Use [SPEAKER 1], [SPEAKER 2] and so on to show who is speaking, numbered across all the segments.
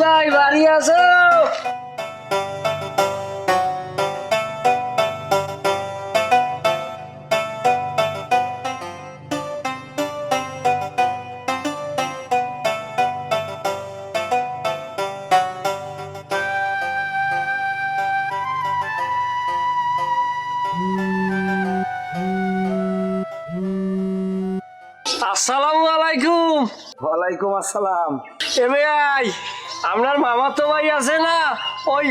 [SPEAKER 1] ভাই বাড়ি আছো? আসসালামু আলাইকুম।
[SPEAKER 2] ওয়ালাইকুম আসসালাম।
[SPEAKER 1] এ ভাই আপনার মামা তো ভাই আছে না? ওই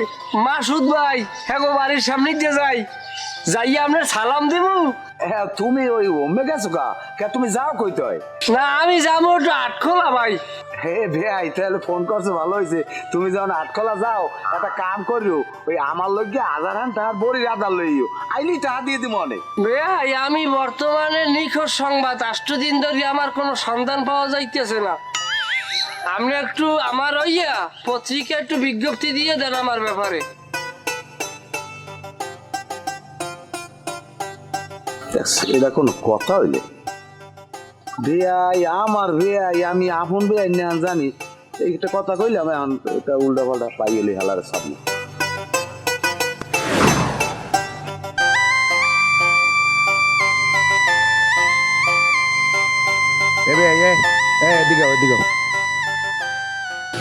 [SPEAKER 1] মাসুদ ভাই হ্যাঁ বাড়ির সামনে দিয়ে যাই। যাই আপনার সালাম দেবো?
[SPEAKER 2] হ্যাঁ তুমি ওই ওমে গেছো কা কে তুমি যাও হয়।
[SPEAKER 1] না আমি যাব একটু আটখোলা ভাই।
[SPEAKER 2] হে ভাই তাহলে ফোন করছ ভালো হয়েছে তুমি যখন আটকলা যাও একটা কাম করিও ওই আমার লগে হাজার হান টাকার বড়ি আদার লইও। আইলি টাকা দিয়ে দিব অনেক।
[SPEAKER 1] ভাই আমি বর্তমানে নিখোঁজ সংবাদ। আষ্ট দিন ধরে আমার কোনো সন্ধান পাওয়া যাইতেছে না। আপনি একটু আমার ওইয়া পত্রিকা একটু বিজ্ঞপ্তি দিয়ে দেন আমার ব্যাপারে।
[SPEAKER 2] এটা কোনো কথা হইলে। আমার আমি আপন বেয়াই না জানি। এইটা কথা কইলাম এখন, এটা উল্টা পাল্টা পাই গেলি হালার সামনে।
[SPEAKER 3] এদিকে এদিকে।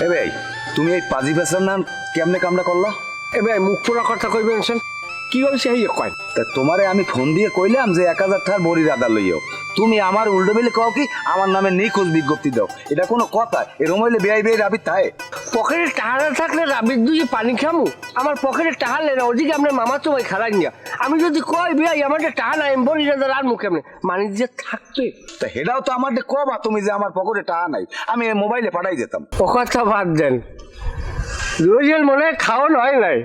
[SPEAKER 2] এ ভাই তুমি এই পাজি ফেসার নাম কেমনে কামড়া করলা?
[SPEAKER 1] এ ভাই মুখ পোড়া কথা কইবেন কি বলছে এই কয়?
[SPEAKER 2] তা তোমারে আমি ফোন দিয়ে কইলাম যে এক হাজার টাকার বড়ি রাদা লইও। তুমি আমার উল্টো বেলে কও কি আমার নামে নিখোঁজ বিজ্ঞপ্তি দাও। এটা কোনো কথা এরম হইলে বেআই বেআই রাবি তাই
[SPEAKER 1] পকেটে টাকা থাকলে রাবির দুই পানি খামু আমার পকেটে টাকা নেই না ওদিকে আপনার মামা তো ভাই খারাই নিয়া। আমি যদি কই আমার যে টাকা নাই আমি বলি না আর মুখে আপনি মানে যে থাকবে
[SPEAKER 2] তা হেডাও তো আমার কবা তুমি যে আমার পকেটে টাকা নাই আমি মোবাইলে পাঠাই যেতাম।
[SPEAKER 1] কথা বাদ দেন। রোজের মনে হয় খাওয়ান হয় নাই।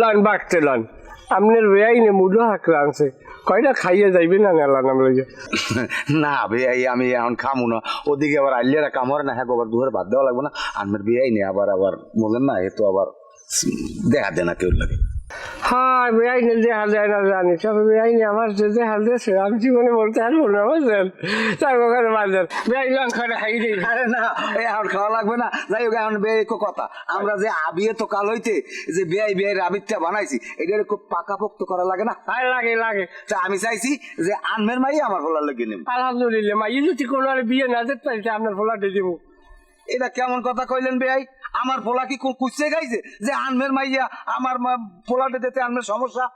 [SPEAKER 1] লন বাড়তে লন। আপনার বেয়াই নে মুডো হাক আনছে। কয়টা খাইয়ে যাইবি না নেলা নাম লাগে
[SPEAKER 2] না ভাই আমি এখন খামু না। ওদিকে আবার আইলিয়ারা কাম হরে না হ্যাঁ আবার দুয়ারে বাদ দেওয়া লাগবে না। আমার বিয়াই নেই আবার আবার বলেন না, এ তো আবার দেখা দে না কেউ লাগে।
[SPEAKER 1] হ্যাঁ বেআই নে যে হাল যায় না জানি। তবে বেআইনে আমার যে হাল দিয়েছে আমি জীবনে বলতে পারব না বুঝলেন তার ওখানে বাজার খাই দিই
[SPEAKER 2] আরে না এখন খাওয়া লাগবে না। যাই হোক এখন বেআই কথা। আমরা যে আবিয়ে তো কাল হইতে যে বেআই বেআই আবিরটা বানাইছি এটার খুব পাকাপোক্ত করা লাগে না?
[SPEAKER 1] আর লাগে লাগে।
[SPEAKER 2] তা আমি চাইছি যে আনমের মাই আমার বলার লেগে নেব
[SPEAKER 1] আলহামদুলিল্লাহ মা যদি কোনো বিয়ে না যেতে পারি আপনার ফোলা দিয়ে দিব
[SPEAKER 2] এটা কেমন কথা কইলেন বেআই? আমার পোলা কি কুচে গাইছে? যে আনমের মাইয়া আমার পোলাটা দিতে আনমের সমস্যা।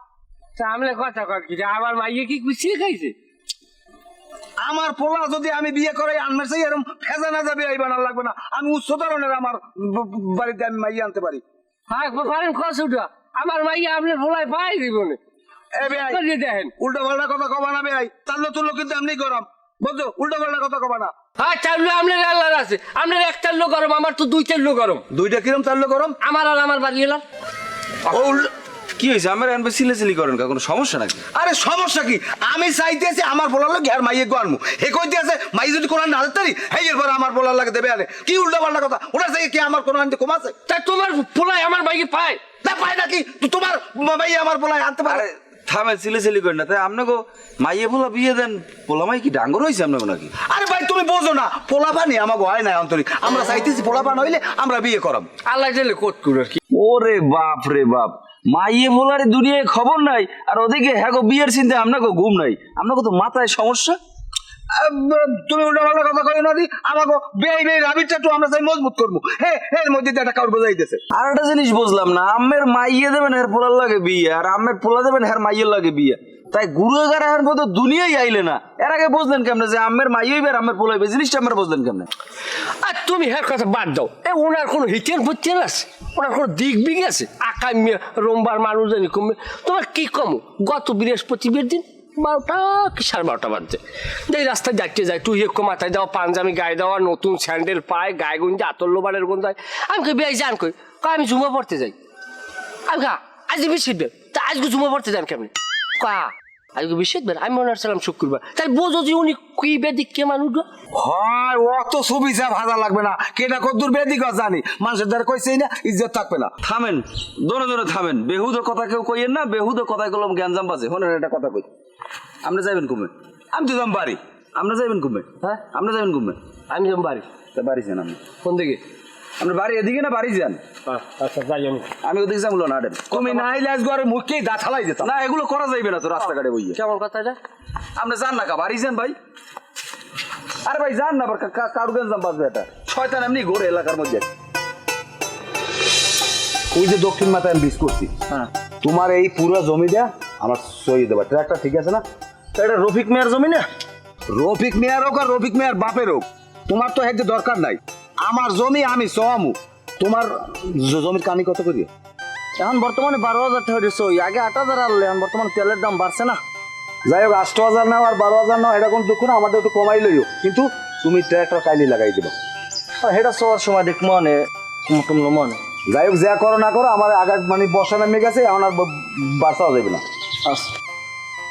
[SPEAKER 1] তা কথা কর কি আমার মাইয়ে কি গুছিয়ে খাইছে?
[SPEAKER 2] আমার পোলা যদি আমি বিয়ে করে আনমের সেই এরকম ফেজা না যাবে এই বানার লাগবে না। আমি উচ্চ ধরনের আমার বাড়িতে আমি মাইয়া আনতে পারি।
[SPEAKER 1] হ্যাঁ পারেন কস উঠা। আমার মাইয়া আপনার ফোলায় পাই দিব না
[SPEAKER 2] এ বেআই
[SPEAKER 1] করিয়ে দেখেন।
[SPEAKER 2] উল্টো পাল্টা কথা কবা না বেআই তাহলে তুললো কিন্তু এমনি গরম। বুঝছ? উল্টো পাল্টা কথা কবা না।
[SPEAKER 1] হ্যাঁ চালু আপনার আল্লাহর আছে। আপনার এক চাল্লো গরম আমার তো দুই চাল্লো গরম।
[SPEAKER 2] দুইটা কিরম তাহলে গরম?
[SPEAKER 1] আমার আর আমার বাড়ি এলাম।
[SPEAKER 4] কি হয়েছে? আমার আনবে সিলে করেন কা কোনো সমস্যা নাকি?
[SPEAKER 2] আরে সমস্যা কি? আমি চাইতেছি আমার বলার লাগে আর মাইয়ে গো হে কইতে আছে মাই যদি কোরআন না তারি হেই এরপর আমার বলার লাগে দেবে আরে কি উল্টো পাল্টা কথা? ওটা থেকে কি আমার কোরআন আনতে কম আছে?
[SPEAKER 1] তাই তোমার ফোলায় আমার মাইকে পায়।
[SPEAKER 2] না পায় নাকি তোমার মাইয়ে আমার বলায় আনতে পারে।
[SPEAKER 4] থামে সিলে সিলি করেন না। তাই আপনাকে মাইয়ে পোলা বিয়ে দেন? পোলা মাই কি ডাঙ্গর হয়েছে আপনাকে নাকি?
[SPEAKER 2] আরে ভাই তুমি বোঝো না পোলা পানি আমাকে হয় না অন্তরিক। আমরা চাইতেছি পোলা পান হইলে আমরা বিয়ে করাম।
[SPEAKER 1] আল্লাহ জানলে কোট করে কি?
[SPEAKER 4] ওরে বাপ রে বাপ মাইয়ে পোলারে দুনিয়ায় খবর নাই আর ওদিকে হ্যাঁ গো বিয়ের চিন্তা আপনাকে ঘুম নাই। আপনাকে তো মাথায় সমস্যা?
[SPEAKER 2] তুমি উল্টা কথা কই না দি আমাকে বেই বেই রাবিরটা একটু আমরা চাই মজবুত করব হে এর মধ্যে একটা কাউর বোঝাইতেছে
[SPEAKER 4] আর একটা জিনিস বুঝলাম না আমের মাইয়ে দেবেন হের পোলার লাগে বিয়ে আর আমের পোলা দেবেন হের মাইয়ের লাগে বিয়ে। তাই গুরু এগার এখন পর্যন্ত দুনিয়াই আইলে না এর আগে বুঝলেন কেমনে যে আমের মাইয়ে হইবে আর আমের পোলা জিনিসটা আমরা বুঝলেন কেমনে?
[SPEAKER 1] আর তুমি হ্যাঁ কথা বাদ দাও এ ওনার কোনো হিচেন ফুচেন আছে? ওনার কোনো দিক বিগ আছে? আকাম্য রোমবার মানুষ জানি কমবে। তোমার কি কম? গত বৃহস্পতিবার দিন বারোটা কি সাড়ে বারোটা বাজছে। এই রাস্তায় যাইতে যাই তুই একটু মাথায় দাও পাঞ্জাবি গায়ে দেওয়া নতুন স্যান্ডেল পায় গায়ে গুঞ্জে আতর লোবারের গন্ধ হয়। আমি কই বেয়াই জান কই। কয় আমি ঝুমা পড়তে যাই। আমি কা আজকে বিশ্ববিদ্যালয় তা আজকে ঝুমা পড়তে যান কেমনি? কা আজকে বিশ্ববিদ্যালয় আমি মনে হচ্ছিলাম শুক্রবার। তাই বোঝো যে উনি কি বেদিক কে মানুষ?
[SPEAKER 2] হয় অত সুবিধা ভাজা লাগবে না। কেটা কদ্দুর বেদিক জানি। মানুষের দ্বারা কইছেই না ইজ্জত থাকবে না।
[SPEAKER 4] থামেন দোনো দোনো থামেন। বেহুদের কথা কেউ কইয়েন না বেহুদের কথা কলম গ্যাঞ্জাম বাজে। হলেন একটা কথা কই। আপনি যাবেন কুমে।
[SPEAKER 2] আমি তো দাম পারি
[SPEAKER 4] আপনি যাবেন কুমে।
[SPEAKER 1] হ্যাঁ?
[SPEAKER 4] আপনি যাবেন কুমে।
[SPEAKER 1] আমি যেমন বাড়ি।
[SPEAKER 4] তা বাড়িছেন আপনি।
[SPEAKER 1] কোন দিকে?
[SPEAKER 4] আপনার বাড়ি এদিকে না বাড়ি যান?
[SPEAKER 1] আচ্ছা যাই আমি।
[SPEAKER 4] আমি ওদিকে যাব না
[SPEAKER 2] না আইলে আজ ঘরে মুখেই দা ঠালাই দিতাম।
[SPEAKER 4] না এগুলো করা যাইবে না তো রাস্তাঘাটে বইয়ে।
[SPEAKER 1] কেমন কথা এটা?
[SPEAKER 4] আপনি যান না কা বাড়ি যান ভাই। আরে ভাই যান না কারুগঞ্জ যান বাসবে এটা? এমনি ঘোরে এলাকার মধ্যে।
[SPEAKER 2] ওই যে দক্ষিণ মাথায় আমি বিষ করছি।
[SPEAKER 4] হ্যাঁ।
[SPEAKER 2] তোমার এই পুরো জমিটা আমার সই দেবা। ট্রাকটা ঠিক আছে না?
[SPEAKER 4] এটা রফিক মেয়ার জমি না
[SPEAKER 2] রফিক মেয়ার হোক আর রফিক মেয়ার বাপের হোক তোমার তো হেঁটে দরকার নাই। আমার জমি আমি সহামু তোমার জমির কানি কত করি?
[SPEAKER 4] এখন বর্তমানে বারো হাজার টাকা দিচ্ছে আগে আট হাজার আনলে এখন বর্তমানে তেলের দাম বাড়ছে না।
[SPEAKER 2] যাই হোক আষ্ট হাজার নাও আর বারো হাজার নাও এটা কোনো দুঃখ না আমাদের একটু কমাই লইও। কিন্তু তুমি ট্রাক্টর কাইলি লাগাই দেবো।
[SPEAKER 4] সেটা সবার সময় দেখ মনে মনে।
[SPEAKER 2] যাই হোক যা করো না করো আমার আগা মানে বসা নামে গেছে এখন আর ব- যাবে না।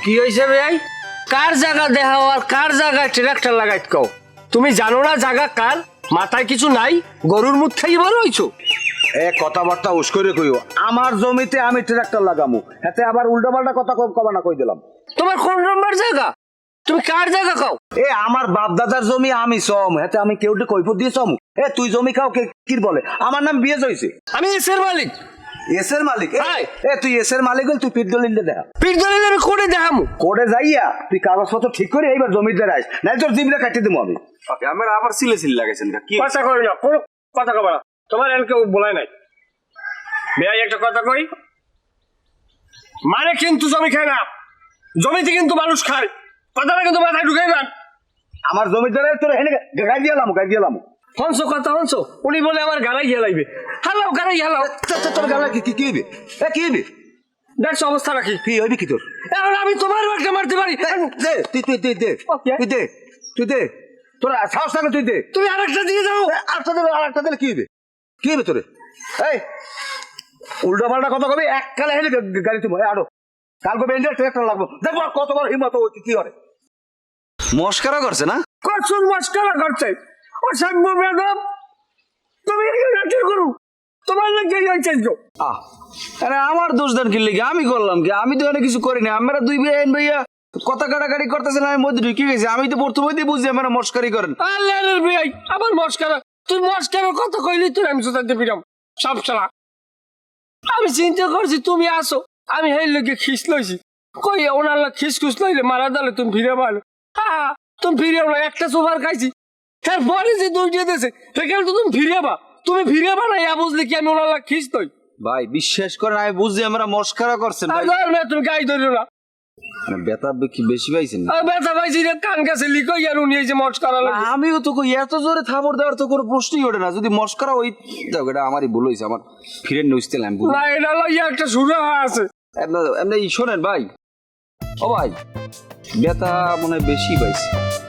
[SPEAKER 1] কি হয়েছে ভাই কার জায়গা দেখাও আর কার জায়গায় ট্রাক্টর লাগাইত কও? তুমি জানো না জায়গা কার? মাথায় কিছু নাই গরুর মুখ বড় হইছো?
[SPEAKER 2] এ কথাবার্তা উস্করে কইও। আমার জমিতে আমি ট্রাক্টর লাগামু। হাতে আবার উল্টা পাল্টা কথা কব কবা না কই দিলাম।
[SPEAKER 1] তোমার কোন নম্বর জায়গা? তুমি কার জায়গা খাও
[SPEAKER 2] এ আমার বাপ দাদার জমি আমি সম। হাতে আমি কেউটে কৈফত দিয়ে সম। এ তুই জমি খাও কে কি বলে? আমার নাম বিয়ে হইছে
[SPEAKER 1] আমি এসের মালিক।
[SPEAKER 2] এসের মালিক? এ, এ তুই এসের মালিক হল তুই পিট দলিলে দেখা।
[SPEAKER 1] পিঠ ধরে আমি করে দেখামু।
[SPEAKER 2] কোর্টে যাইয়া তুই কাগজপত্র ঠিক করে এইবার জমিদার আইস। নাই তোর জিবলে কাটিয়ে দেবো আমি।
[SPEAKER 4] আমার আবার সিলে সিলে লাগাইছেন কি?
[SPEAKER 1] কথা কই না কোনো কথা কবে না। তোমার এর কেউ বলাই নাই। বেয়াই একটা কথা কই? মানে কিন্তু জমি খায় না। জমিতে কিন্তু মানুষ খায়। কথাটা কিন্তু মাথায় ঢুকাই না
[SPEAKER 2] আমার জমিদারের তোর হেনে গাই দিয়ালাম গাই দিয়ালাম
[SPEAKER 1] হনছো কথা হনছো উনি বলে আমার গাড়াই গেলাইবে হালাও গাড়াই হালাও
[SPEAKER 2] তোর- গালা কি কি কি হইবে? এ কি হইবে?
[SPEAKER 1] দেখছ অবস্থা রাখি
[SPEAKER 2] কি হইবে কি তোর?
[SPEAKER 1] এখন আমি তোমার একটা মারতে পারি।
[SPEAKER 2] দে তুই তুই তুই দে। তুই দে তুই দে। তোর সাহস থাকে তুই দে।
[SPEAKER 1] তুমি আরেকটা দিয়ে দাও।
[SPEAKER 2] আরেকটা দিলে আরেকটা দিলে কি হইবে? কি হইবে তোরে এই উল্টা পাল্টা কথা কবি এক কালে হেলে গাড়ি তুমি আরও। কালকে বেঞ্জের ট্রাক্টর লাগবো। দেখো কত বড় হিম্মত ও কি করে?
[SPEAKER 4] মস্কারা করছে না?
[SPEAKER 1] কচুর মস্করা করছে। ও সাম্য তুমি নাটক করু। তোমার লাগে হয়েছে
[SPEAKER 2] আহ
[SPEAKER 4] আরে আমার দোষ দেন কি লেগে? আমি করলাম কি? আমি তো এখানে কিছু করিনি। আমরা দুই আইন ভাইয়া কথা কাটাকাটি করতেছেন আমি মধ্যে ঢুকে গেছি। আমি তো প্রথমে দিয়ে বুঝছি আমরা মস্কারি করেন।
[SPEAKER 1] আল্লাহ ভাই আমার মস্করা। তুই মস্করার কথা কইলি তুই আমি সোতাতে পিরাম সব সালা আমি চিন্তা করছি তুমি আসো। আমি হেই লোকে খিস লইছি। কই ওনার লোক খিস খুস লইলে মারা দালে তুমি ফিরে পারো হ্যাঁ তুমি ফিরে একটা সোফার খাইছি। এরপরে যে দুইটা দেশে সেখানে তো তুমি ফিরে বা তুমি ফিরে বা না ইয়া বুঝলে কি আমি ওনার খিস
[SPEAKER 4] ভাই বিশ্বাস করেন আমি বুঝছি আমরা মস্কারা করছেন ভাই।
[SPEAKER 1] না তুমি গাই ধরিও না।
[SPEAKER 4] বেতা কি বেশি পাইছেন? না
[SPEAKER 1] আর পাইছি রে কান কাছে লিখো ইয়ার উনি এই যে মস্করা লাগে।
[SPEAKER 4] আমিও তো কই এত জোরে দেওয়ার তো কোনো প্রশ্নই ওঠে না। যদি মস্কারা ওই এটা আমারই ভুল আমার ফিরে নইছিলাম আমি ভুল
[SPEAKER 1] না এটা লইয়া একটা শুরু আছে।
[SPEAKER 4] এমনি- এমনি শোনেন ভাই। ও ভাই বেতা মনে বেশি পাইছে।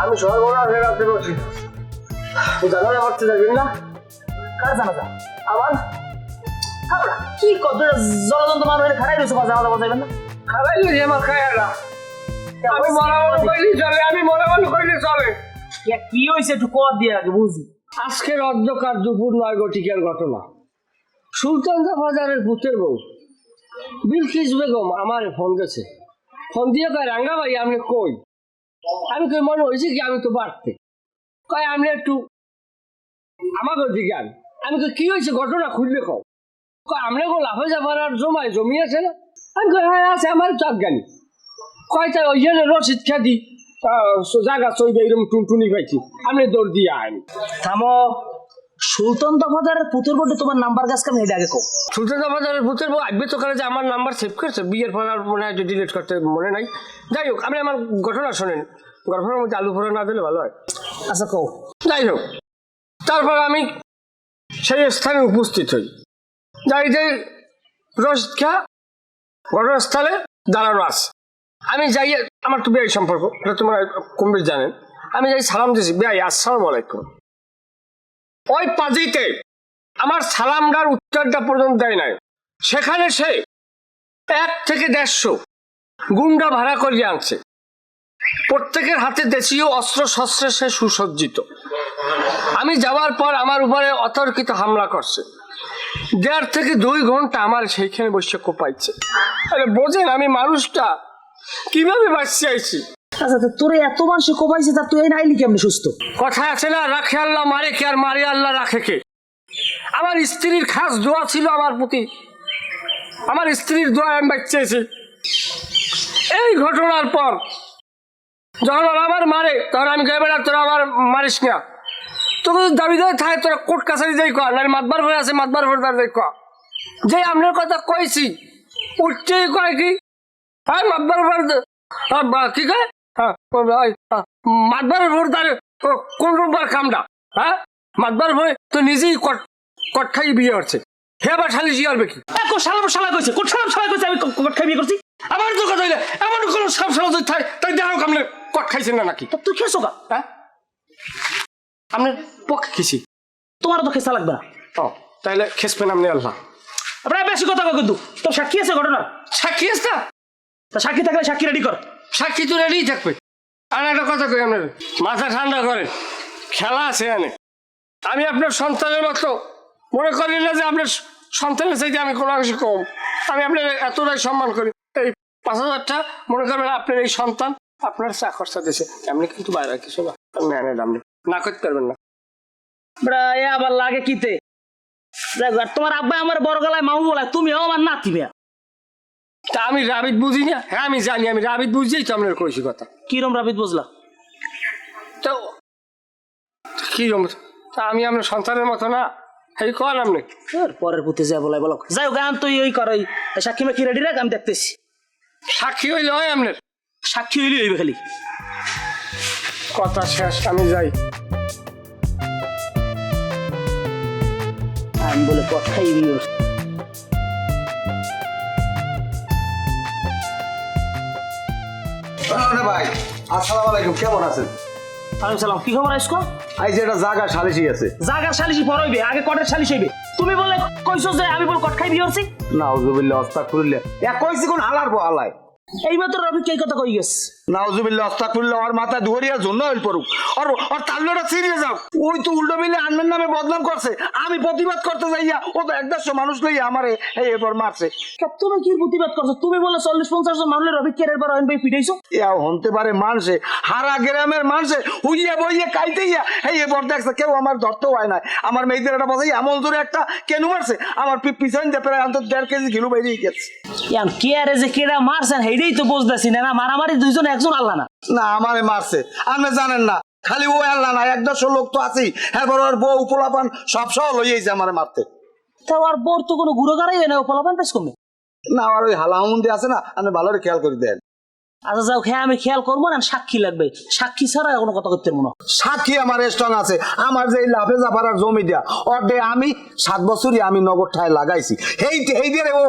[SPEAKER 1] আমি সর্বনাশ হয়ে রাখতে বলছি। জানা করতে যাবেন না কার জানা যা আমার খাবড়া কি কত জলদন্ত মানুষ খারাই রয়েছে না? খারাই রয়েছে আমার খায় না। আমি মরা মনে কইলে চলে। আমি চলে।
[SPEAKER 5] কি হয়েছে একটু কর দিয়ে আগে বুঝি
[SPEAKER 1] আজকের অর্ধকার দুপুর নয় গটিকার ঘটনা। সুলতানদা বাজারের পুতের বউ। বিলকিস বেগম আমার ফোন গেছে ফোন দিয়ে কয় রাঙ্গা ভাই আমি কই? আমি কই, মনে হয়েছে কি আমি তো বাড়তে? কয়, আমি একটু আমাকে দিকে আমি আমি কই, কি হয়েছে? ঘটনা খুললে কও। কয়, আমরা গো লাফে যাবার আর জমায় জমি আছে না? আমি কই হ্যাঁ আছে, আমার চাপ কয় তাই ওই জন্য রসিদ খ্যাতি জায়গা চইবে এরকম টুনটুনি পাইছি। আমি দৌড় দিয়ে আমি
[SPEAKER 5] থামো। সুলতান দফাদারের পুতুর বটে তোমার নাম্বার গাছ কেমন এটা আগে কো
[SPEAKER 1] সুলতান বাজারের ভূতের বউ আসবে তো করে যে আমার নাম্বার সেভ করেছে বিয়ের পর আর মনে হয় ডিলিট করতে মনে নাই। যাই হোক আপনি আমার ঘটনা শোনেন। গল্পের মধ্যে আলু ভরে না দিলে ভালো হয়।
[SPEAKER 5] আচ্ছা কও।
[SPEAKER 1] যাই হোক তারপর আমি সেই স্থানে উপস্থিত হই। যাই যে রসিদ খা ঘটনাস্থলে দাঁড়ানো আছে। আমি যাই আমার তো বেআই সম্পর্ক এটা তোমরা কম বেশি জানেন। আমি যাই সালাম দিয়েছি বেআই আসসালামু আলাইকুম। ওই পাজিতে আমার সালামটার উত্তরটা পর্যন্ত দেয় নাই। সেখানে সে এক থেকে দেড়শো গুন্ডা ভাড়া করিয়ে আনছে। প্রত্যেকের হাতে দেশীয় অস্ত্র শস্ত্রে সে সুসজ্জিত। আমি যাওয়ার পর আমার উপরে অতর্কিত হামলা করছে। দেড় থেকে দুই ঘণ্টা আমার সেইখানে বসে কোপাইছে। আরে বোঝেন আমি মানুষটা কীভাবে বাঁচতে
[SPEAKER 5] আচ্ছা তোরে এত মানুষ কোপাইছে তা তুই নাইলি কেমনি সুস্থ?
[SPEAKER 1] কথা আছে না, রাখে আল্লাহ, মারে কে আর মারে আল্লাহ রাখে কে? আমার স্ত্রীর খাস দোয়া ছিল আমার প্রতি। আমার স্ত্রীর দোয়া আমি বাঁচিয়েছি এই ঘটনার পর যখন আমার মারে, তখন আমি গায়ে বেড়া তোরা আমার মারিস না। তোকে দাবি দেয় থাকে, তোরা কোর্ট কাছারি যাই কর, নাহলে মাতবার হয়ে আছে, মাতবার হয়ে যাই কর। যে আপনার কথা কইছি, উঠতেই কয় কি? হ্যাঁ মাতবার হয়ে কি কয়? মাতবার ভোর তার কোন রোববার কামটা? হ্যাঁ মাতবার ভোর তো নিজেই কট কট খাই বিয়ে হচ্ছে। হে আবার শালি জি হবে কি
[SPEAKER 5] এ, কো সালাম সালা কইছে কোন সালাম সালা কইছে আমি কট খাই বিয়ে করছি।
[SPEAKER 1] আমার তো কথা হইলে এমন কোনো সব সালা যদি থাকে তাই দেখো কামলে কট খাইছেন না নাকি?
[SPEAKER 5] তা তুই খেয়েছো কা
[SPEAKER 1] হ্যাঁ? আপনার পক্ষে খেছি
[SPEAKER 5] তোমার তো খেসা লাগবে না।
[SPEAKER 1] ও তাহলে খেসবেন আপনি আল্লাহ।
[SPEAKER 5] প্রায় বেশি কথা কিন্তু তোর সাক্ষী আছে ঘটনা?
[SPEAKER 1] সাক্ষী আছে?
[SPEAKER 5] তা সাক্ষী থাকলে সাক্ষী রেডি কর।
[SPEAKER 1] সাক্ষী তো রেডি থাকবে। আর একটা কথা কই আপনার মাথা ঠান্ডা করেন, খেলা আছে এখানে। আমি আপনার সন্তানের মতো, মনে করি না যে আপনার সন্তানের চাইতে আমি কোনো অংশ কম। আমি আপনার এতটাই সম্মান করি। এই পাঁচ হাজারটা, মনে করবেন আপনার এই সন্তান আপনার চা খরচা দিয়েছে। এমনি কিন্তু বাইরে কিছু না আপনি না করতে পারবেন না।
[SPEAKER 5] আবার লাগে কিতে? তোমার আব্বা আমার বড় গলায় মামু বলায় তুমিও আমার নাতি মেয়া।
[SPEAKER 1] তা আমি রাবিদ বুঝি না হ্যাঁ আমি জানি আমি রাবিদ বুঝিয়েই তো আপনার কইছি কথা।
[SPEAKER 5] কিরম রাবিদ বুঝলা?
[SPEAKER 1] তো কি রকম তা আমি আপনার সন্তানের মতো না। এই কন আপনি।
[SPEAKER 5] পরের পুঁতে যা বলাই বলো। যাই হোক গান তুই ওই কর ওই সাক্ষী মাখি রেডি রাখ আমি দেখতেছি।
[SPEAKER 1] সাক্ষী হইলে হয় আপনার।
[SPEAKER 5] সাক্ষী হইলি হইবে খালি।
[SPEAKER 1] কথা শেষ আমি যাই।
[SPEAKER 5] আমি বলে কট খাই বিয়ে
[SPEAKER 2] ভাই। আসসালামু আলাইকুম কেমন আছেন?
[SPEAKER 5] আলাইকুম সালাম কি খবর আইসকো?
[SPEAKER 2] যে একটা জাগা সালিশি আছে।
[SPEAKER 5] জাগার সালিশি পর হইবে আগে কটের সালিশ হইবে। তুমি বলে কইছো যে আমি বল কট খাইবি হরছি? না
[SPEAKER 2] নাউজুবিল্লাহ অস্তাগফিরুল্লাহ এ কইছি কোন আলার বো হালাই
[SPEAKER 5] এইবার তো রবি কে কথা কই গেছে?
[SPEAKER 2] নাউজুবিল্লাহ আর মাথা ধরিয়া জন্য হইল পড়ুক। আর আর তাল্লটা ছিড়িয়ে যাও। ওই তো উল্টো মিলে আন্নার নামে বদনাম করছে। আমি প্রতিবাদ করতে যাইয়া ও তো এক দেড়শো মানুষ লইয়া আমারে এই এবার মারছে।
[SPEAKER 5] তুমি কি প্রতিবাদ করছ? তুমি বলে চল্লিশ পঞ্চাশ জন মানুষের রবি কেরের পর অয়ন ভাই
[SPEAKER 2] ইয়া হতে পারে মানুষে হারা গ্রামের মানুষে হুইয়া বইয়া খাইতে ইয়া এই এবার দেখছে কেউ আমার ধরতেও হয় না আমার মেয়েদের একটা বাজাই এমন জোরে একটা কেন মারছে। আমার পিছন দিয়ে প্রায় অন্তত দেড় কেজি ঘিলু বেরিয়ে গেছে।
[SPEAKER 5] কে আরে যে কেডা মারছেন হেইটাই তো বুঝতেছি না না মারামারি দুইজন একজন আল্লাহ না।
[SPEAKER 2] না আমারে মারছে। আপনি জানেন না খালি ও আল্লাহ না এক দশ লোক তো আছেই। হ্যাঁ বড় ওর বউ পোলাপান সব সহ লইয়েছে আমারে মারতে।
[SPEAKER 5] তা আর বোর তো কোনো গাড়াই হয় না ও ফলাফান পেশ কমে।
[SPEAKER 2] না আমার ওই হালাহুন্দি আছে না আপনি ভালো করে খেয়াল করে দেন।
[SPEAKER 5] আচ্ছা যাও খেয়ে আমি খেয়াল করব না সাক্ষী লাগবে। সাক্ষী ছাড়া কোনো কথা করতে পারব না।
[SPEAKER 2] সাক্ষী আমার স্ট্রং আছে। আমার যে এই লাফে জাফারার জমি দেয়া অর্ডে আমি সাত বছরই আমি নগদ ঠায় লাগাইছি। এই এই দিয়ে ও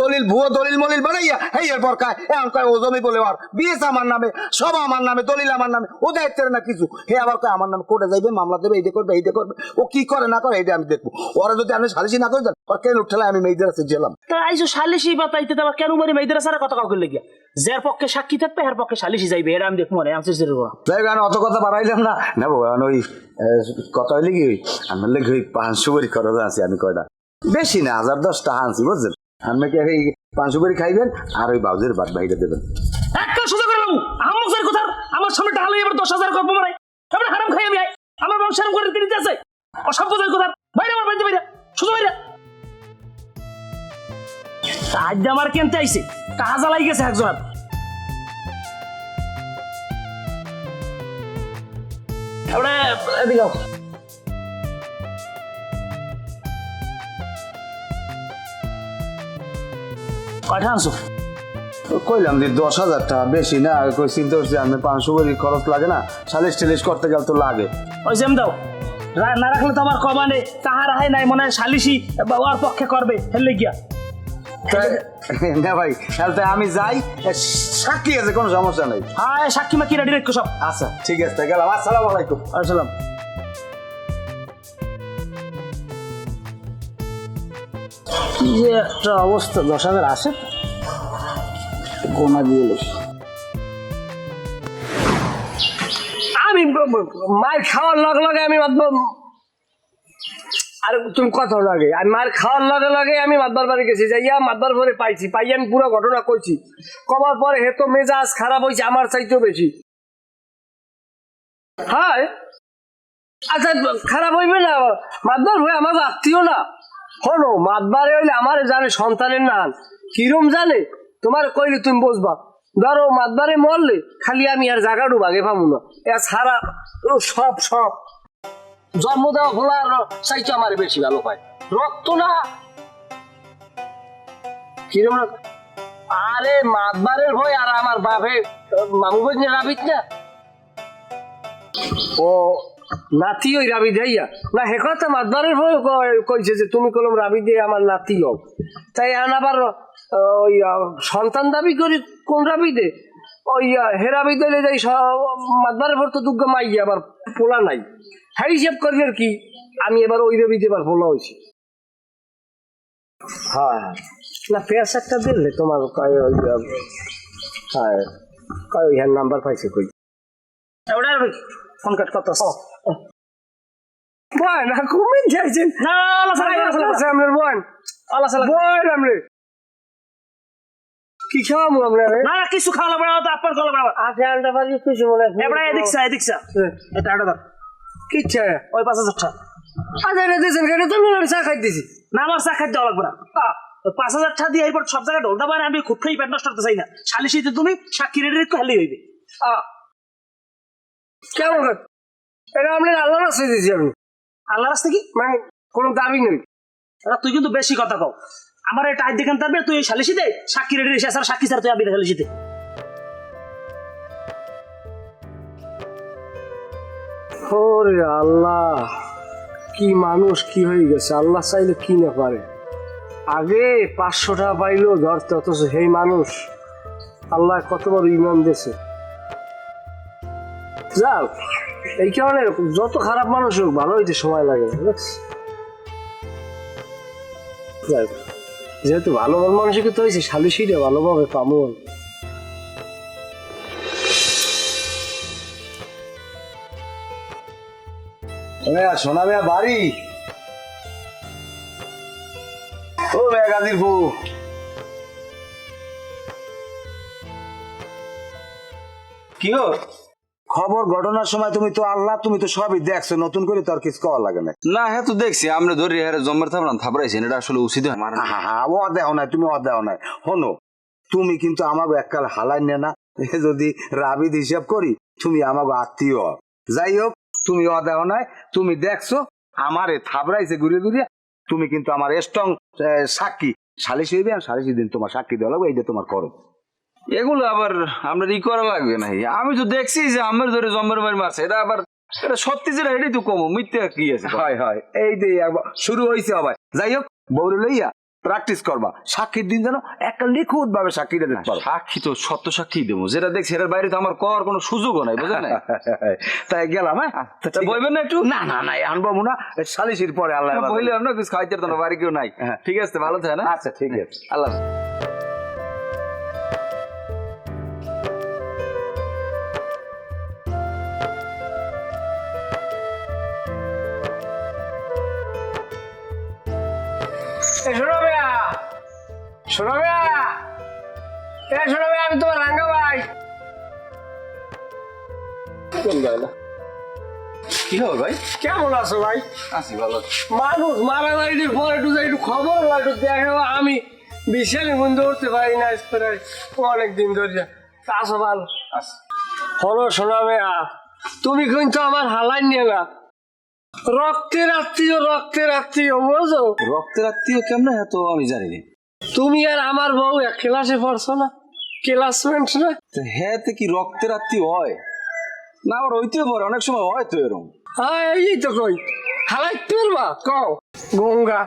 [SPEAKER 2] দলিল ভুয়ো দলিল মলিল বানাইয়া এই এরপর কায় এখন কয় ও জমি বলে আর বিএস আমার নামে সব আমার নামে দলিল আমার নামে ও দায়িত্বের না কিছু। হে আবার কয় আমার নামে কোর্টে যাইবে মামলা দেবে এইটা করবে এইটা করবে। ও কি করে না করে এইটা আমি দেখব। ওরা যদি আমি সালিশি না করে দেন ওর কেন উঠলে আমি মেয়েদের কাছে গেলাম।
[SPEAKER 5] তা আইসো সালিশি বা তাইতে আবার কেন মারি মেয়েদের সারা কথা কাউকে লেগে। যার পক্ষে সাক্ষী থাকবে এর পক্ষে সালিশি যাইবে এটা আমি দেখব না আমি চেষ্টা করব
[SPEAKER 2] যাই আমি অত কথা বাড়াইলাম না। নেব এখন ওই কথা হইলে কি আমার লেগে ওই পাঁচশো করে খরচ আছে আমি কয়টা বেশি না হাজার দশটা আনছি বুঝছেন? আপনি কি এই পাঁচশো করে খাইবেন আর ওই বাউজের বাদ বাইরে দেবেন।
[SPEAKER 5] একটা সোজা করে বাবু আমার কথা আমার সামনে টাকা এবার দশ হাজার করব মারাই এবার হারাম খাই আমি আমার বাবু সেরকম করে দিতে আছে অসভ্যতার কথা বাইরে আমার বাড়িতে বাইরে সোজা বাইরে। আজ আমার কেনতে আইছে টাকা জ্বালাই গেছে একজন এবারে এদিকে আও।
[SPEAKER 2] কইলাম যে দশ হাজার টাকা বেশি না চিন্তা করছি আমি পাঁচশো করে খরচ লাগে না সালিশ টিলিশ করতে গেলে তো লাগে।
[SPEAKER 5] ওই সেম দাও। না রাখলে তো আমার কমানে তাহার হাই নাই মনে হয় সালিশি বাবার পক্ষে করবে হেললে গিয়া
[SPEAKER 2] না ভাই তাহলে তো আমি যাই। সাক্ষী আছে কোনো সমস্যা নেই।
[SPEAKER 5] হ্যাঁ সাক্ষী মাকি রেডি রেখো সব?
[SPEAKER 2] আচ্ছা ঠিক আছে গেলাম। আসসালামু আলাইকুম।
[SPEAKER 5] আসসালাম।
[SPEAKER 1] কি যে একটা অবস্থা দশ হাজার আসে? গোনা দিয়ে আমি ব- খাওয়ার লগে লগে আমি আর তুমি কত লাগে আমি মার খাওয়ার লগে লগে আমি মাতবার বাড়ি গেছি যাইয়া মাতবার পরে পাইছি, পাই আমি পুরো ঘটনা কইছি। কবার পরে হে তো মেজাজ খারাপ হয়েছে আমার চাইতেও বেশি। হ্যাঁ! আচ্ছা খারাপ হইবে না, মাতবার হয়ে আমার আত্মীয় না। হলো মাতবারে হইলে আমার জানে সন্তানের নাম। কিরম জানে? তোমার কইলে তুমি বুঝবা। ধরো, মাতবারে মরলে, খালি আমি আর জায়গাটু ভাগে পাবো না। এ সারা সব সব। জন্ম দেওয়া ফোলার চাইতে আমার বেশি ভালো পায় রক্ত না? কিরম? আরে মাতবারের ভয় আর আমার বাপে মামু ভাই রাবিত না? ও নাতি ওই রাবি দেইয়া না হে কথা মাতবারের ভয় কইছে যে তুমি কলম রাবি দিয়ে আমার নাতি হও। তাই এখন আবার ওই সন্তান দাবি করি কোন রাবি দে ওই আহ, হে রাবি দিলে যাই মাতবারের ভর তো দুর্গ মাই আবার পোলা নাই। হ্যাঁ হিসেব করবে আর কি। আমি এবার ওই রবি এবার পোলা হয়েছি। হ্যাঁ। না একটা দিলে তোমার হ্যাঁ কয় হ্যাঁ নাম্বার পাইছে কই?
[SPEAKER 5] ওটা ফোন কাট কত
[SPEAKER 1] বয় না কমেন যাইছেন।
[SPEAKER 5] না আল্লাহ সালাম
[SPEAKER 1] আপনার বোন
[SPEAKER 5] আল্লাহ সালাম
[SPEAKER 1] বয়। আমরে কি খাওয়াবো আমরা
[SPEAKER 5] না কিছু খাওয়া লাগবে না তো আপনার খাওয়া লাগবে না।
[SPEAKER 1] আধা ঘণ্টা বাজে কিছু মনে হয়।
[SPEAKER 5] এবারে এদিক চা এদিক চা। এটা আটা দাও ওই পাঁচ হাজার টাকা।
[SPEAKER 1] খাই
[SPEAKER 5] না পাঁচ হাজার টাকা দিয়ে সব জায়গায় আমি চাই না। সালিশিতে তুমি সাক্ষী রেডি
[SPEAKER 1] আহ। কেমন? এটা আল্লাহ দিয়েছি আমি।
[SPEAKER 5] আল্লাহ
[SPEAKER 1] মানে কোনো
[SPEAKER 5] এরা তুই কিন্তু বেশি কথা কও। আমার এটা দেখেন তারপরে তুই সালিশি দে, সাক্ষী রেডি আর সাক্ষী স্যার তুই আবি সালিশিতে।
[SPEAKER 1] ওরে আল্লাহ, কি মানুষ, কি হয়ে গেছে? আল্লাহ চাইলে কি না পারে? আগে পাঁচশো টাকা পাইলো ধরতে অথচ সেই মানুষ, আল্লাহ কত বড় ইমান দিয়েছে? যাক, এই কারণে যত খারাপ মানুষ হোক, ভালো হইতে সময় লাগে? যেহেতু ভালো ভালো মানুষকে তো হয়েছে, সালিশিটা ভালোভাবে পাবো।
[SPEAKER 2] সোনা বাড়ি। ও গাজীর ফু কি হো খবর ঘটনার সময় তুমি তো আল্লাহ তুমি তো সবই দেখছ নতুন করে তো আর কিছু কওয়া লাগে না।
[SPEAKER 4] না হ্যাঁ তো দেখছি আমরা ধরি হ্যাঁ জম্মের থাপড়ান থাপড়াইছেন এটা আসলে উচিত হয় আমার
[SPEAKER 2] হা হা ও দেও নাই তুমি ও দেও নাই। হনো তুমি কিন্তু আমাকে এককাল হালাই নে না যদি রাবিদ হিসাব করি তুমি আমাকে আত্মীয়। যাই হোক তুমি দেও নাই, তুমি দেখছ, আমারে থাবড়াইছে ঘুরে ঘুরে, তুমি কিন্তু আমার স্ট্রং সাক্ষী। সালিশ হইবে আর সালিশ দিন তোমার সাক্ষী দেওয়া লাগবে এইটা তোমার করো
[SPEAKER 4] এগুলো আবার আমরা ই করা লাগবে না আমি তো দেখছি যে আমার ধরে জম্মের বাড়ি মারছে, এটা আবার, এটা সত্যি যেটা এটাই তো কম, মিথ্যে কি আছে?
[SPEAKER 2] হয় হয়। এই যে একবার শুরু হয়েছে আবার। যাই হোক বৌরে লইয়া প্র্যাকটিস করবা। সাক্ষীর দিন যেন একটা নিখুঁত ভাবে সাক্ষীটা দিতে পারো।
[SPEAKER 4] সাক্ষী তো সত্য সাক্ষী দেবো। যেটা দেখছি এটার বাইরে তো আমার কর কোনো সুযোগও নাই বুঝলেন?
[SPEAKER 2] তাই গেলাম হ্যাঁ?
[SPEAKER 4] তা বলবেন না একটু?
[SPEAKER 2] না না না আনব না সালিশির পরে আল্লাহ
[SPEAKER 4] বললে আমরা কিছু খাইতে পারতাম বাড়ি কেউ নাই।
[SPEAKER 2] হ্যাঁ।
[SPEAKER 4] ঠিক আছে ভালো থাকে না
[SPEAKER 2] আচ্ছা ঠিক আছে।
[SPEAKER 4] আল্লাহ।
[SPEAKER 1] এ শোনো শোনো এ শোনো আমি তোমার রাঙ্গা ভাই।
[SPEAKER 4] কি ভাই?
[SPEAKER 1] কেমন আছো ভাই?
[SPEAKER 4] আছি ভালো।
[SPEAKER 1] মানুষ পরে একটু যাই একটু খবর একটু দেখো আমি বিশালে বন্ধু উঠতে পারি না প্রায় অনেক দিন ধরে। আসো ভালো? হলো শোনা ভাইয়া তুমি কিন্তু আমার হালাই নিয়ে না। রক্তের আত্মীয় রক্তের আত্মীয় বুঝো
[SPEAKER 4] রক্তের আত্মীয় কেমন? এত আমি জানি না।
[SPEAKER 1] তুমি আর আমার বউ এক ক্লাসে পড়ছো না? ক্লাসমেন্ট না
[SPEAKER 4] হ্যাঁ তো কি রক্তের আত্মীয় হয়? না আবার হইতেও পরে অনেক সময় হয় তো এরকম
[SPEAKER 1] হ্যাঁ এই তো কই। হালাই বা কও। গঙ্গা।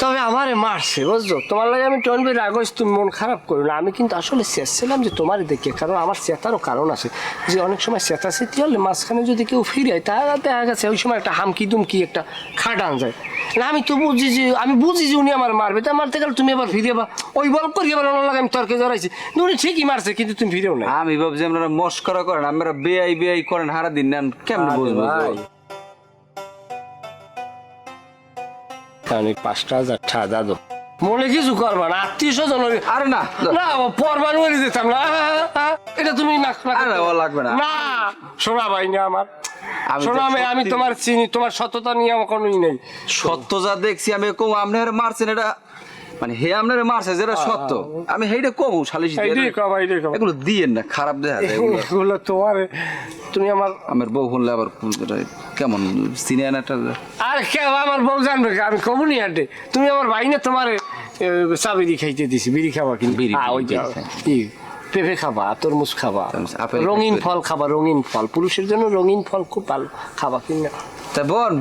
[SPEAKER 1] তবে আমারে মারছে বুঝছ? তোমার লাগে আমি টনবে রাগস তুমি মন খারাপ করো না। আমি কিন্তু আসলে চেয়েছিলাম যে তোমারই দেখে কারণ আমার চেতারও কারণ আছে যে অনেক সময় চেতাচেতি হলে মাঝখানে যদি কেউ ফিরে তাহলে দেখা গেছে ওই সময় একটা হামকি দুমকি একটা খাটান যায়। না আমি তো বুঝি যে আমি বুঝি যে উনি আমার মারবে তা মারতে গেলে তুমি আবার ফিরে বা ওই বল করি আবার ওনার লাগে আমি তর্কে জড়াইছি। উনি ঠিকই মারছে কিন্তু তুমি ফিরেও না
[SPEAKER 4] আমি ভাবছি আপনারা মস্করা করেন আপনারা বেআই বেআই করেন হারা দিন নেন কেমন বুঝব?
[SPEAKER 1] আমি পাঁচটা হাজার দাদো মনে কিছু করবা না আত্মীয় স্বজন
[SPEAKER 4] আরে না
[SPEAKER 1] না। পরবার মরে যেতাম না এটা তুমি না
[SPEAKER 4] লাগবে না।
[SPEAKER 1] না শোনা ভাই না আমার
[SPEAKER 4] আমি
[SPEAKER 1] শোনা আমি আমি তোমার চিনি তোমার সত্যতা নিয়ে আমার কোনো নেই।
[SPEAKER 4] সত্য যা দেখছি আমি কম আপনার মারছেন এটা মানে হে আপনার মারছে যেটা সত্য। আমি সেইটা কম সালিশ এগুলো দিয়েন না খারাপ দেখা যায় এগুলো।
[SPEAKER 1] তোমার তুমি আমার
[SPEAKER 4] আমার বউ আবার কেমন একটা
[SPEAKER 1] আর কে আমার বউ জানবে? আমি হাটে তুমি আমার ভাই না তোমার চা বিড়ি খাইতে দিছি বিড়ি খাবা কিন্তু।
[SPEAKER 4] বিড়ি,
[SPEAKER 1] ওই যে,
[SPEAKER 4] বিড়ি খাই।
[SPEAKER 1] ই, পেঁপে খাবা তরমুজ খাবা। রঙিন ফল খাবা রঙিন ফল। পুরুষের জন্য রঙিন ফল খুব ভালো খাবা কিনা।
[SPEAKER 4] তা বল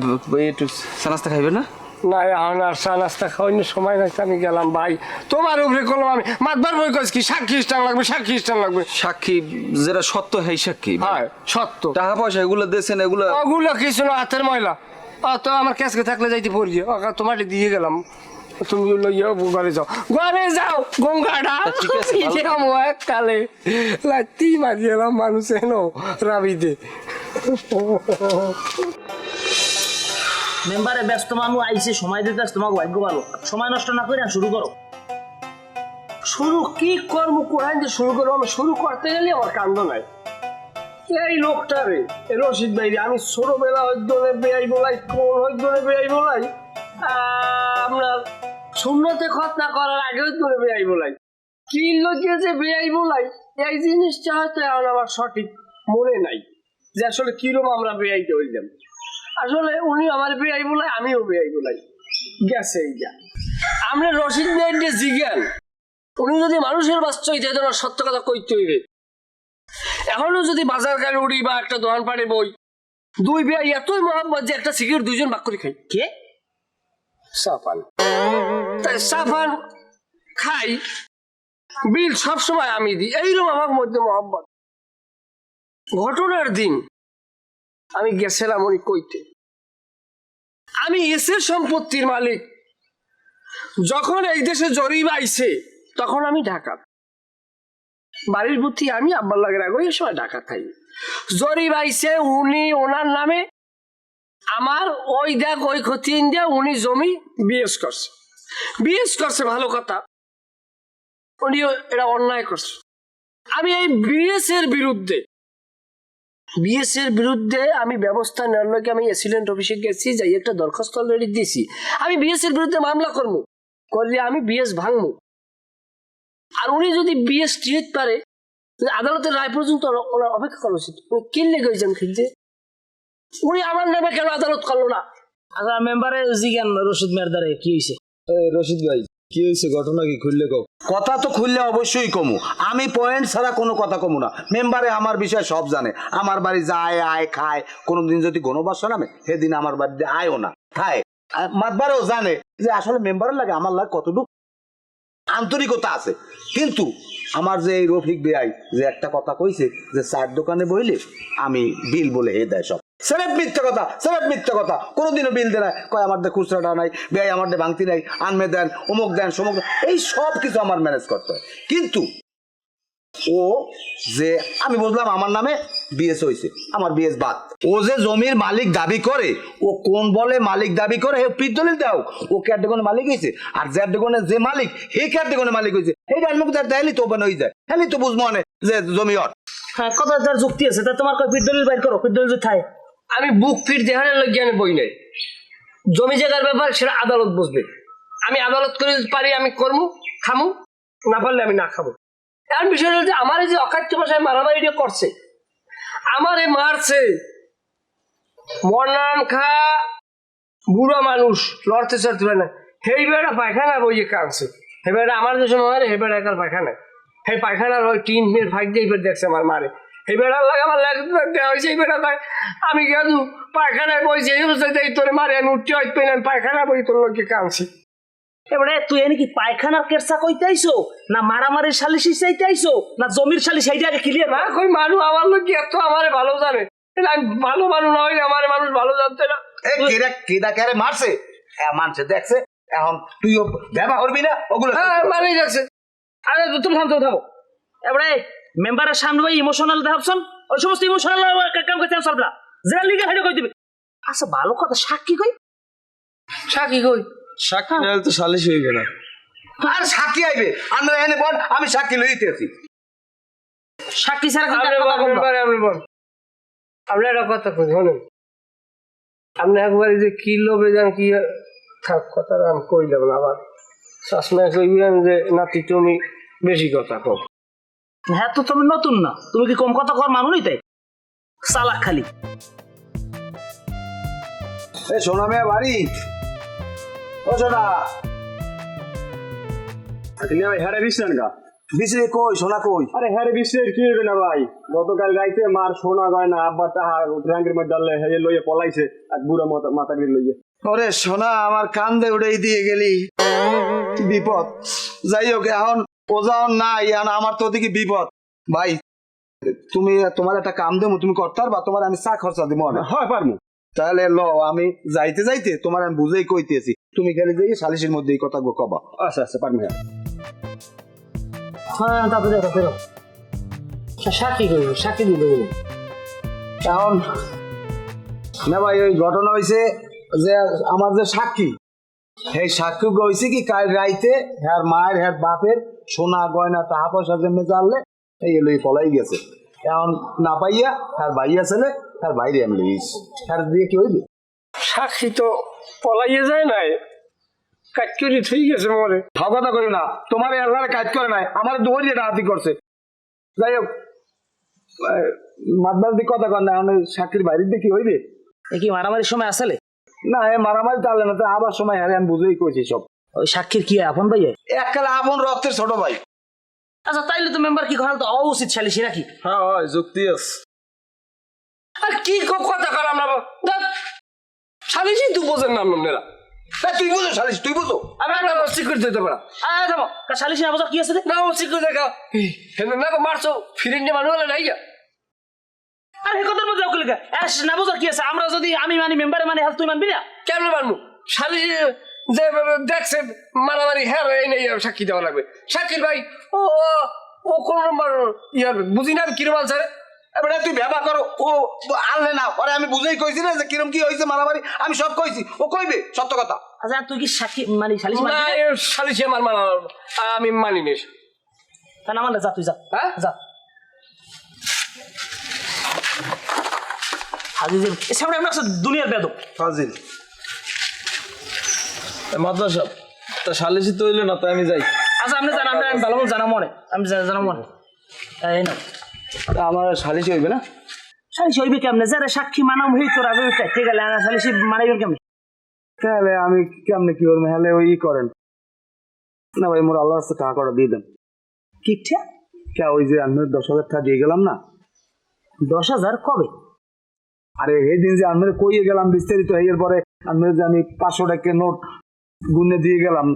[SPEAKER 4] একটু সানাস্তা খাইবে না?
[SPEAKER 1] না আর চা নাস্তা খাওয়ানোর সময় নাই আমি গেলাম ভাই। তোমার উপরে করলাম আমি মাতবার বই কইছি কি? সাক্ষী স্টান লাগবে সাক্ষী স্টান লাগবে।
[SPEAKER 4] সাক্ষী যেটা সত্য সেই সাক্ষী।
[SPEAKER 1] হ্যাঁ সত্য।
[SPEAKER 4] টাকা পয়সা এগুলো দিয়েছেন এগুলো
[SPEAKER 1] ওগুলো কিছু না হাতের ময়লা। ও তো আমার ক্যাসকে থাকলে যাইতে পড়ি তোমার দিয়ে গেলাম। তুমি লইয়া ঘরে যাও। ঘরে যাও গঙ্গাটা। কালে লাত্তি মারি এলাম মানুষ এনো রাবিতে।
[SPEAKER 5] মেম্বারে ব্যস্ত মানুষ আইসে সময় দিতে তোমাকে ভাগ্য ভালো। সময় নষ্ট না করে শুরু করো।
[SPEAKER 1] শুরু কি কর্ম কোরআন যে শুরু করব? আমি শুরু করতে গেলে আমার কান্দ নাই। এই লোকটা রে? এ রশিদ ভাই আমি ছোটবেলা হইদনে বেয়াই বলাই, কোন হইদনে বেয়াই বলাই আপনার শূন্যতে খতনা করার আগে হইদনে বেয়াই বলাই। কি লোকে যে বেয়াই বলাই, এই জিনিসটা হয়তো এখন আমার সঠিক মনে নাই। যে আসলে কিরম আমরা বেয়াইতে হইলাম। আসলে উনি আমার বেয়াই বলাই আমিও বেয়াই বলাই গেছে এই যা। আমরা রশিদ ভাইয়ের জিজ্ঞান উনি যদি মানুষের বাচ্চা হইতে তো সত্য কথা কইতে হইবে। এখনও যদি বাজার গাড়ি উড়ি বা একটা দোকান পাড়ে বই দুই বিয়া এতই মহাব্বত যে একটা সিগারেট দুইজন ভাগ করে খাই।
[SPEAKER 5] কে?
[SPEAKER 1] সাফান। তাই সাফান খাই। বিল সব সময় আমি দিই। এইরকম আমার মধ্যে মহাব্বত। ঘটনার দিন আমি গেছিলাম উনি কইতে। আমি এসের সম্পত্তির মালিক। যখন এই দেশে জরিব আইছে, তখন আমি ঢাকা বাড়ির বুদ্ধি আমি আব্বার লাগে রাখব এই সময় ঢাকা থাই জরিব আইছে, উনি ওনার নামে আমার ওই দেখ, ওই ক্ষতি দিয়ে উনি জমি বিএস করছে। বিএস করছে ভালো কথা। উনি এটা অন্যায় করছে। আমি এই বিএস এর বিরুদ্ধে বিএস এর বিরুদ্ধে আমি ব্যবস্থা নেওয়ার লগে আমি এসিডেন্ট অফিসে গেছি যাই একটা দরখাস্ত অলরেডি দিয়েছি আমি বিএসএর বিরুদ্ধে মামলা করব করলে আমি বিএস ভাঙবো। আর উনি যদি বিএস টিট পারে তাহলে আদালতের রায় পর্যন্ত ওনার- অপেক্ষা করা উচিত। উনি কিনলে গেছেন খেলতে? উনি আমার নামে কেন আদালত করল না?
[SPEAKER 5] আচ্ছা মেম্বারে জিজ্ঞান রশিদ মেয়ের দ্বারে কি হয়েছে
[SPEAKER 2] রশিদ ভাই। কি হয়েছে? ঘটনা কি? খুললে কও কথা তো খুললে অবশ্যই কমু। আমি পয়েন্ট ছাড়া কোনো কথা কমু না। মেম্বারে আমার বিষয় সব জানে। আমার বাড়ি যায়, আয়, খায়। কোনোদিন যদি গণবাস নামে, সেদিন আমার বাড়িতে আয়ও না, খায়। মাতবারেও জানে যে আসলে মেম্বারের লাগে আমার লাগে কতটুকু আন্তরিকতা আছে। কিন্তু আমার যে এই রফিক বেআই যে একটা কথা কইছে যে চার দোকানে বইলে আমি বিল বলে হে দেয় সব। সেরেপ মিথ্যা কথা সেরেপ মিথ্যা কথা। কোনোদিনও বিল দেয় কয়, আমার দে খুচরাটা নাই বেআই আমার দে ভাঙতি নাই, আনমে দেন, অমুক দেন, সমুক এই সব কিছু আমার ম্যানেজ করতে হয়। কিন্তু ও যে, আমি বুঝলাম আমার নামে বিএস হয়েছে আমার বিএস বাদ। ও যে জমির মালিক দাবি করে, ও কোন বলে মালিক দাবি করে, হে পিতলিল দাও, ও ক্যারডেগনের মালিক হয়েছে আর জ্যারডেগনের যে মালিক, হে ক্যারডেগনের মালিক হয়েছে এই মুখ তার দেয়নি তো ওপেন হয়ে যায়। হ্যাঁ তো বুঝব যে জমি অট।
[SPEAKER 5] হ্যাঁ কথা যার যুক্তি আছে, তা তোমার কয় ফিরদলিল বাইর করো ফিরদলিল যে থাই
[SPEAKER 1] আমি বুক ফিট দেখানোর লগে আমি বই নাই। জমি জায়গার ব্যাপার, সেটা আদালত বসবে আমি আদালত করে পারি, আমি করব খামু, না পারলে আমি না খাব। এখন বিষয় যে, আমার এই যে অকাত্য ভাষায় মারামারিটা করছে, আমারে মারছে। মরনাম খা, বুড়ো মানুষ, লড়তে চড়তে পারে না। সেই বেড়া পায়খানা বইয়ে কাঁদছে। হে বেড়া আমার সময় মারে হে বেড়া একার পায়খানা। হে পায়খানার ওই টিন ফাইক দিয়ে দেখছে আমার মারে। হে বেড়ার লাগে আমার লাগে দেওয়া হয়েছে এই বেড়া লাগে আমি গেলু পায়খানায় বইছে এই অবস্থায় দেই তোরে মারে আমি উঠতে হয়তো পাইলাম পায়খানা বই তোর লোককে কাঁদছি।
[SPEAKER 5] এবারে তুই এনে কি পায়খানার কেরসা কইতে আইছো? না মারামারির সালিশি চাইতে আইছো? না জমির সালিশ এইটা আগে ক্লিয়ার
[SPEAKER 1] না কই মানুষ আমার লোক কি এত আমারে ভালো জানে। আমি ভালো মানুষ না হইলে আমার মানুষ ভালো জানতে না।
[SPEAKER 2] এ কেডা কেডা কারে মারছে? হ্যাঁ মানছে দেখছে এখন তুইও ব্যবহার করবি না? ওগুলো
[SPEAKER 1] হ্যাঁ মানে যাচ্ছে
[SPEAKER 5] আরে তুমি শান্ত থাকো এবারে মেম্বারের সামনে ভাই ইমোশনাল দেখাবছন ওই সমস্ত ইমোশনাল কাম করতে চলবে না যেটা লিগে হেঁটে কই দিবে আচ্ছা ভালো কথা সাক্ষী কই?
[SPEAKER 1] সাকি কই?
[SPEAKER 4] সাক্ষী নাহলে তো সালিশ হয়ে গেল।
[SPEAKER 2] আর সাক্ষী আইবে? আমরা এনে বল আমি সাক্ষী লইতে আছি
[SPEAKER 5] সাক্ষী ছাড়া কিন্তু
[SPEAKER 1] আপনি
[SPEAKER 5] কথা
[SPEAKER 1] বল। আপনি বল, আপনি একটা কথা কই শোনেন। আপনি একবার যে কি লোভে যান কি থাক কথা আমি কইলাম না আবার সবসময় কইবেন যে নাতি তুমি বেশি কথা কও।
[SPEAKER 5] হ্যাঁ তো তুমি নতুন না। তুমি কি কম কথা কর মানুষ তাই? চালাক খালি।
[SPEAKER 2] এ সোনা মেয়ে বাড়ি? ও সোনা।
[SPEAKER 3] হ্যারে বিশ্রান গা।
[SPEAKER 2] বিশে কই সোনা কই?
[SPEAKER 3] আরে হ্যারে বিশ্রের কি হবে না ভাই? গতকাল গাইতে মার সোনা গয় না আব্বা টাহা ট্রাঙ্কের মধ্যে ডাললে হে লইয়ে পলাইছে আর বুড়া মাথা মাথা দিয়ে লইয়ে।
[SPEAKER 2] ওরে সোনা আমার কান্দে উড়াই দিয়ে গেলি। বিপদ। যাই হোক এখন ওজাও নাই এখন আমার তো ওদিকে বিপদ। ভাই তুমি তোমার একটা কাম দেবো তুমি করতে পারবা তোমার আমি চা খরচা দিব না
[SPEAKER 3] হয় পারমু।
[SPEAKER 2] তাহলে ল আমি যাইতে যাইতে তোমার আমি বুঝেই কইতেছি। তুমি খালি যাই সালিশের মধ্যে এই কথা কবা।
[SPEAKER 3] আচ্ছা আচ্ছা পারমু হ্যাঁ
[SPEAKER 1] সাক্ষী কইব সাক্ষী দিবে
[SPEAKER 2] এখন না ভাই ওই ঘটনা হয়েছে যে আমার যে সাক্ষী সেই সাক্ষী হয়েছে কি কাল রাইতে হ্যার মায়ের হ্যার বাপের সোনা গয়না টাকা পয়সা জন্য জানলে এই লই পলাই গেছে। এখন না পাইয়া হ্যার ভাইয়া ছেলে তার বাইরে আমি লইস হ্যার দিয়ে কি হইবে?
[SPEAKER 1] সাক্ষী তো পলাইয়ে যায় নাই কাজ করে ঠিক আছে মরে।
[SPEAKER 2] কথা করি না তোমার এলাকার কাজ করে নাই আমার দুয়ারি এটা হাতি করছে। যাই হোক মাতবার দিকে কথা কর না এখন সাক্ষীর বাইরের দিকে কি হইবে?
[SPEAKER 5] এ কি মারামারির সময় আসলে
[SPEAKER 2] না এ মারামারি চালে না তো আবার সময় হ্যাঁ আমি বুঝেই কইছি সব।
[SPEAKER 5] ওই সাক্ষীর কি আপন ভাই?
[SPEAKER 2] এককালে আপন রক্তের ছোট ভাই।
[SPEAKER 5] আচ্ছা তাইলে তো মেম্বার কি ঘর তো উচিত সালিশি নাকি?
[SPEAKER 4] হ্যাঁ হয় যুক্তি আছে।
[SPEAKER 1] আর কি ক- কথা কর আমরা সালিশি তুই বোঝেন না আপনারা
[SPEAKER 2] তা তুই বুঝো সালিস তুই বুঝো।
[SPEAKER 1] আমি একটা সিকিউরিটি দিতে পারা।
[SPEAKER 5] আয় থামো। কা না বোঝা কি আছে
[SPEAKER 1] না ও সিকিউরিটি দেখা হেন না মারছো। ফিরিন যে মানুষ হলে নাই
[SPEAKER 5] আর হে কথার মধ্যে এস না বোঝা কি আছে? আমরা যদি আমি মানি মেম্বারে মানি হাল তুই মানবি না?
[SPEAKER 1] কেমনে মারমু সালিশি যে দেখছে মারামারি হ্যাঁ এই নেই সাক্ষী দেওয়া লাগবে। সাক্ষীর ভাই ও ও- ও কোন নম্বর ইয়ার বুঝি না কিরম আনসারে
[SPEAKER 2] এবারে তুই ব্যবহার করো ও আনলে না পরে আমি বুঝেই কইছি না যে কিরম কি হয়েছে মারামারি আমি সব কইছি ও কইবে সত্য কথা।
[SPEAKER 5] আচ্ছা তুই কি সাক্ষী মানে সালিশি
[SPEAKER 1] না
[SPEAKER 5] মানবি
[SPEAKER 1] আমার মানা আমি মানি নি।
[SPEAKER 5] তা না মানলে যা তুই যা।
[SPEAKER 1] হ্যাঁ?
[SPEAKER 5] যা। হাজি যে সামনে আমরা দুনিয়ার বেদক।
[SPEAKER 4] ফাজিল মাদ্রাস তা সালিশি তো হইল না তাই আমি যাই।
[SPEAKER 5] আচ্ছা আপনি জানান আমি ভালো মতো জানা মনে। আমি জা- জানা মনে। এই না
[SPEAKER 2] তা আমার সালিশি হইবে না?
[SPEAKER 5] সালিশি হইবে কেমনে? যারা সাক্ষী মানাম হই তোর আগে ঠিক গেলে সালিশি মানাইবেন কেমনে?
[SPEAKER 2] তাহলে আমি কেমনে কি করব? হলে ওই করেন। না ভাই মোর আল্লাহ রাস্তা টাকা কটা দিয়ে দেন।
[SPEAKER 5] কি ঠিক
[SPEAKER 2] কে ওই যে আমি দশ হাজার টাকা দিয়ে গেলাম না?
[SPEAKER 5] দশ হাজার কবে?
[SPEAKER 2] আরে এই দিন যে আমি কইয়ে গেলাম বিস্তারিত এর পরে আমি যে আমি পাঁচশো টাকা নোট গুনে দিয়ে গেলাম।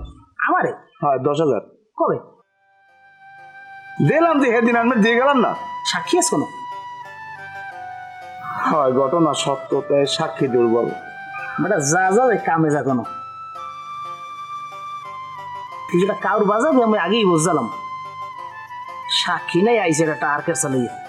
[SPEAKER 5] আমারে?
[SPEAKER 2] হয় দশ হাজার।
[SPEAKER 5] কবে?
[SPEAKER 2] দিলাম যে সেদিন আমি দিয়ে গেলাম না।
[SPEAKER 5] সাক্ষী আছে কোনো?
[SPEAKER 2] হয় ঘটনা সত্য তাই সাক্ষী দুর্বল।
[SPEAKER 5] বেটা যা যাবে কামে যা কোনো। যেটা কাউর বাজাবি আমি আগেই বুঝলাম। সাক্ষী নাই আইসে একটা আর্কের চালিয়ে।